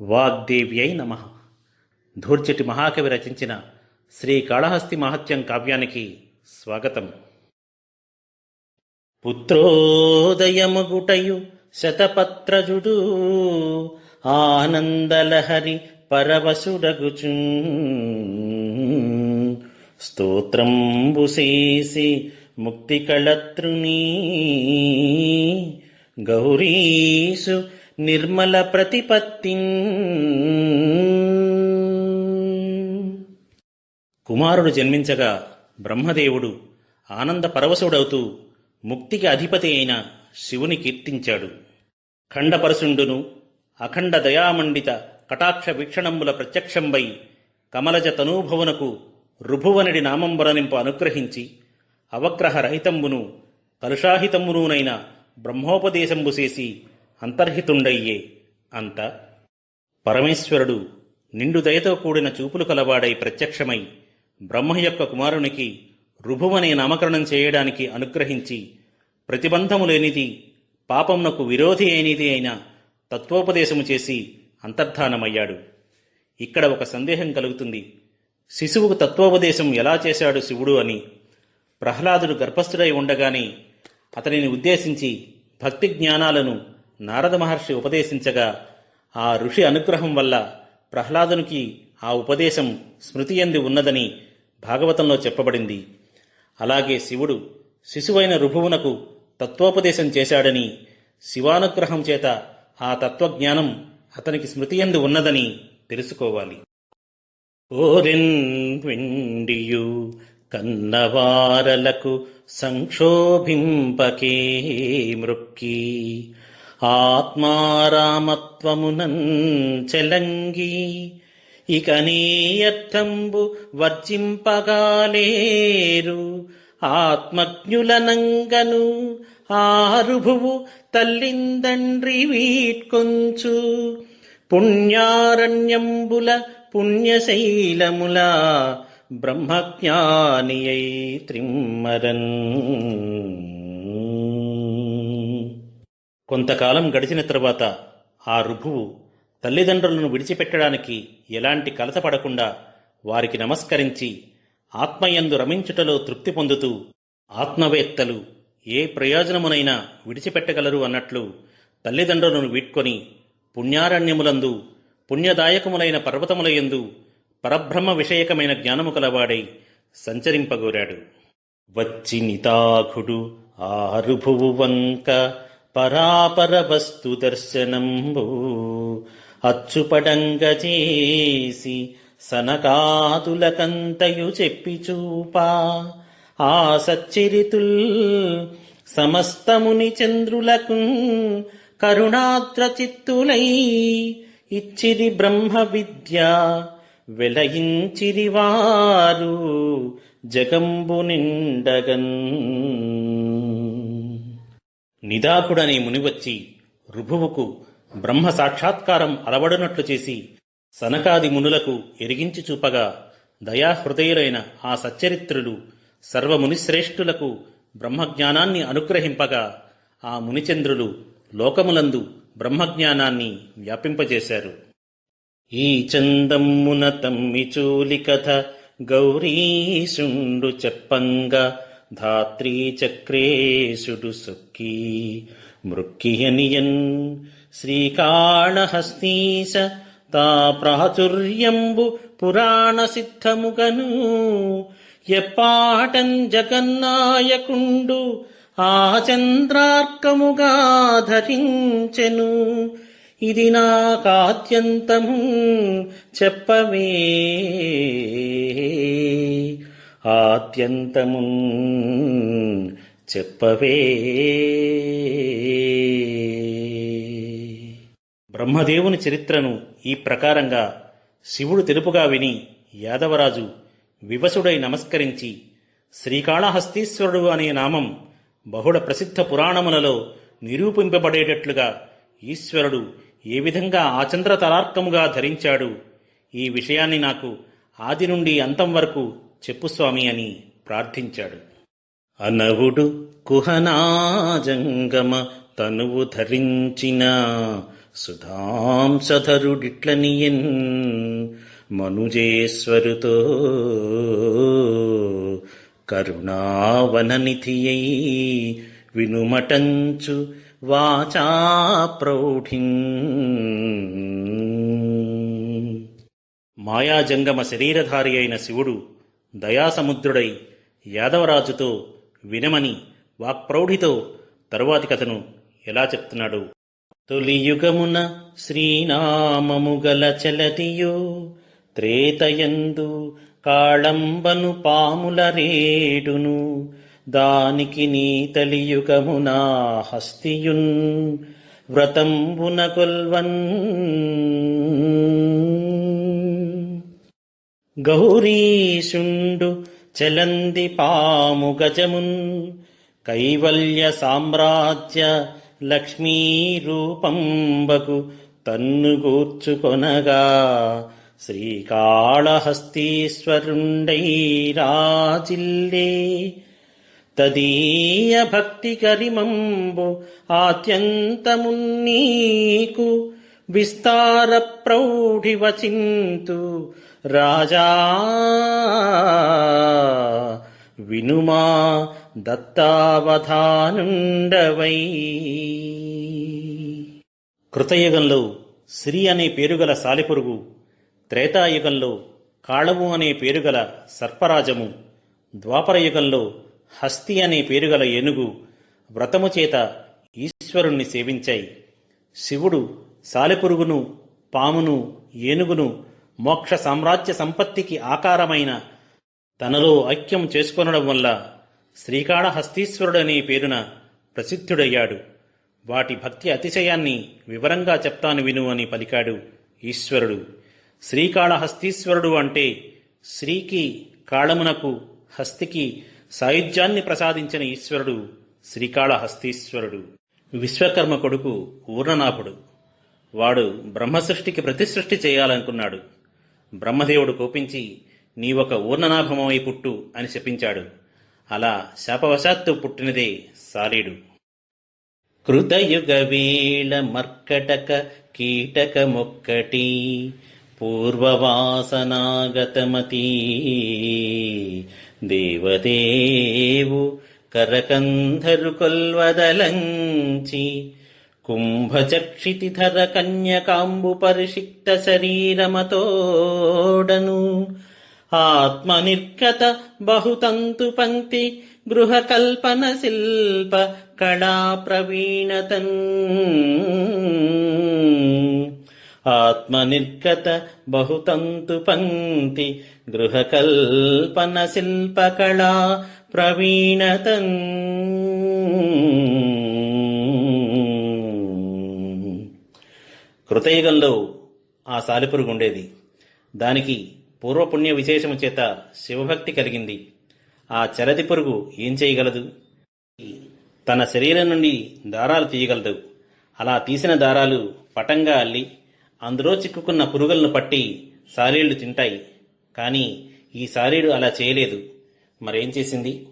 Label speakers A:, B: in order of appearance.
A: వాగ్దేవ్యై నమ. ధూర్చటి మహాకవి రచించిన శ్రీ కాళహస్తి మహత్యం కావ్యానికి స్వాగతం. పుత్రోదయముగుటయు శతపత్రజుడు ఆనందలహరి పరవశుడగుచు. స్తోత్రంబుసేసి ముక్తి కళత్రుని గౌరీసు నిర్మల ప్రతిపత్తి. కుమారుడు జన్మించగా బ్రహ్మదేవుడు ఆనంద పరవశుడవుతూ ముక్తికి అధిపతి అయిన శివుని కీర్తించాడు. ఖండపరశుండును అఖండ దయామండిత కటాక్ష వీక్షణంబుల ప్రత్యక్షంబై కమలజ తనూభవునకు రుభువనడి నామంబరనింపు అనుగ్రహించి అవగ్రహ రహితంబును కలుషాహితంబునునైన బ్రహ్మోపదేశంబు చేసి అంతర్హితుండయ్యే అంత పరమేశ్వరుడు నిండు దయతో కూడిన చూపులు కలవాడై ప్రత్యక్షమై బ్రహ్మ యొక్క కుమారునికి రుభువనే నామకరణం చేయడానికి అనుగ్రహించి ప్రతిబంధము లేనిది పాపమునకు విరోధి అయినది అయిన తత్వోపదేశము చేసి అంతర్ధానమయ్యాడు. ఇక్కడ ఒక సందేహం కలుగుతుంది. శిశువుకు తత్వోపదేశం ఎలా చేశాడు శివుడు అని. ప్రహ్లాదుడు గర్భస్థుడై ఉండగానే అతనిని ఉద్దేశించి భక్తి జ్ఞానాలను నారద మహర్షి ఉపదేశించగా ఆ ఋషి అనుగ్రహం వల్ల ప్రహ్లాదునికి ఆ ఉపదేశం స్మృతి ఎంది ఉన్నదని భాగవతంలో చెప్పబడింది. అలాగే శివుడు శిశువైన రుభువునకు తత్వోపదేశం చేశాడని శివానుగ్రహం చేత ఆ తత్వజ్ఞానం అతనికి స్మృతి ఎందు ఉన్నదని తెలుసుకోవాలి. ఓరెన్ కన్నవారలకు సంక్షోభింపకే మృక్కి. ఆత్మారామత్వమునం చెలంగి ఇక నీయర్థంబు వర్జింపగాలేరు. ఆత్మజ్ఞులనంగను ఆరుభువు తల్లిందండ్రి వీట్కొంచు పుణ్యారణ్యంబుల పుణ్యశైలముల బ్రహ్మజ్ఞానియై త్రిమ్మరన్. కొంతకాలం గడిచిన తరువాత ఆ రుభువు తల్లిదండ్రులను విడిచిపెట్టడానికి ఎలాంటి కలత పడకుండా వారికి నమస్కరించి ఆత్మయందు రమించుటలో తృప్తి పొందుతూ ఆత్మవేత్తలు ఏ ప్రయోజనమునైనా విడిచిపెట్టగలరు అన్నట్లు తల్లిదండ్రులను వీడ్కొని పుణ్యారణ్యములందు పుణ్యదాయకములైన పర్వతములయందు పరబ్రహ్మ విషయకమైన జ్ఞానము కలవాడై సంచరింపగోరాడు. వచ్చి నితాఖుడు ఆరుభువు వంక పరాపర వస్తు దర్శనంబు అచ్చుపడంగ చేసి సనకాదులకంతయు చెప్పి చూపా. ఆ సచ్చరితుల్ సమస్తముని చంద్రులకు కరుణాద్ర చిత్తులై ఇచ్చిరి బ్రహ్మ విద్య వెలయించిరి వారు జగంబు నిండగన్. నిదాకుడనే మునివచ్చి రుభువుకు బ్రహ్మ సాక్షాత్కారం అలవడునట్లు చేసి సనకాది మునులకు ఎరిగించి చూపగా దయాహృదయులైన ఆ సచ్చరిత్రులు సర్వమునిశ్రేష్ఠులకు బ్రహ్మజ్ఞానాన్ని అనుగ్రహింపగా ఆ మునిచంద్రులు లోకములందు బ్రహ్మజ్ఞానాన్ని వ్యాపింపజేశారు. ఈ చందమ్మున తమ్మి చూలి కథ గౌరీశుండు చెప్పంగా ధాత్రీచక్రేషుడు చక్రేశుడు మృక్కియనియన్ శ్రీకాళహస్తీశ తా ప్రాచుర్యంబు పురాణ సిద్ధముగను ఎప్పాటం జగన్నాయకుండు ఆ చంద్రార్కముగా ధరించెను ఇది నాకాత్యంతము చెప్పవే. ఆత్యంతమున్ చెప్పవే. బ్రహ్మదేవుని చరిత్రను ఈ ప్రకారంగా శివుడు తెలుపుగా విని యాదవరాజు వివసుడై నమస్కరించి శ్రీకాళహస్తీశ్వరుడు అనే నామం బహుళ ప్రసిద్ధ పురాణములలో నిరూపింపబడేటట్లుగా ఈశ్వరుడు ఏ విధంగా ఆచంద్ర తలార్కముగా ధరించాడు ఈ విషయాన్ని నాకు ఆది నుండి అంతం వరకు చెప్పు స్వామి అని ప్రార్థించాడు. అనవుడు కుహనాజంగమ తనువు ధరించిన సుధాంసధరుడిట్లనియన్ మనుజేశ్వరుతో కరుణావననిధియై వినుమటంచు వాచా ప్రౌఢిన్. మాయాజంగమ శరీరధారి అయిన శివుడు దయాసముద్రుడై యాదవరాజుతో వినమని వాక్ప్రౌఢితో తరువాతి కథను ఎలా చెప్తున్నాడు? తొలియుగమున శ్రీనామముగల చలతియో త్రేతయందు కాళంబను పాముల రేడును దానికి నీ తలియుగమున హస్తియున్ వ్రతంబున కొల్వన్ గౌరీశుండు చలంది పాము గజమున్. కైవల్య సామ్రాజ్య లక్ష్మీ రూపంబకు తన్ను గూర్చుకొనగా శ్రీకాళహస్తీశ్వరుండై రాజిల్లే. తదీయ భక్తి కరిమంబు ఆద్యంతమున్నీకు విస్తార ప్రౌఢివచింతు రాజా వినుమా దత్తావధానుండవై కృతయుగంలో శ్రీ అనే పేరుగల సాలిపురుగు త్రేతాయుగంలో కాళము అనే పేరుగల సర్పరాజము ద్వాపరయుగంలో హస్తి అనే పేరుగల ఏనుగు వ్రతము చేత ఈశ్వరుణ్ణి సేవించాయి. శివుడు సాలెపురుగును పామును ఏనుగును మోక్ష సామ్రాజ్య సంపత్తికి ఆకారమైన తనలో ఐక్యం చేసుకొనడం వల్ల శ్రీకాళహస్తీశ్వరుడనే పేరున ప్రసిద్ధుడయ్యాడు. వాటి భక్తి అతిశయాన్ని వివరంగా చెప్తాను విను అని పలికాడు ఈశ్వరుడు. శ్రీకాళహస్తీశ్వరుడు అంటే శ్రీకి కాళమునకు హస్తికి సాయుధ్యాన్ని ప్రసాదించిన ఈశ్వరుడు శ్రీకాళహస్తీశ్వరుడు. విశ్వకర్మ కొడుకు ఊర్ణనాభుడు వాడు బ్రహ్మసృష్టికి ప్రతిసృష్టి చేయాలనుకున్నాడు. బ్రహ్మదేవుడు కోపించి నీవొక ఊర్ణనాభమై పుట్టు అని శపించాడు. అలా శాపవశాత్తు పుట్టినదే సాలీడు కృతయుగ వేళ మర్కటక కీటక మొక్కటి పూర్వవాసనాగతమతి. దేవదేవు కరకంధరు కొల్వదలంచి కుంభచక్షితిధర కన్యకాంబు పరిషిక్త శరీరమతోడను ఆత్మనిర్గత బహుతంతు పంక్తి గృహకల్పన శిల్ప కళా ప్రవీణతన్ ఆత్మనిర్గత బహుతంతు పంక్తి గృహకల్పన శిల్ప కళా ప్రవీణతన్ కృతయుగంలో ఆ సాలిపురుగు ఉండేది దానికి పూర్వపుణ్య విశేషము చేత శివభక్తి కలిగింది. ఆ చరతి పురుగు ఏం చేయగలదు? తన శరీరం నుండి దారాలు తీయగలదు. అలా తీసిన దారాలు పటంగా అల్లి అందులో చిక్కుకున్న పురుగులను పట్టి సాలీళ్ళు తింటాయి. కానీ ఈ సాలీడు అలా చేయలేదు. మరేం చేసింది?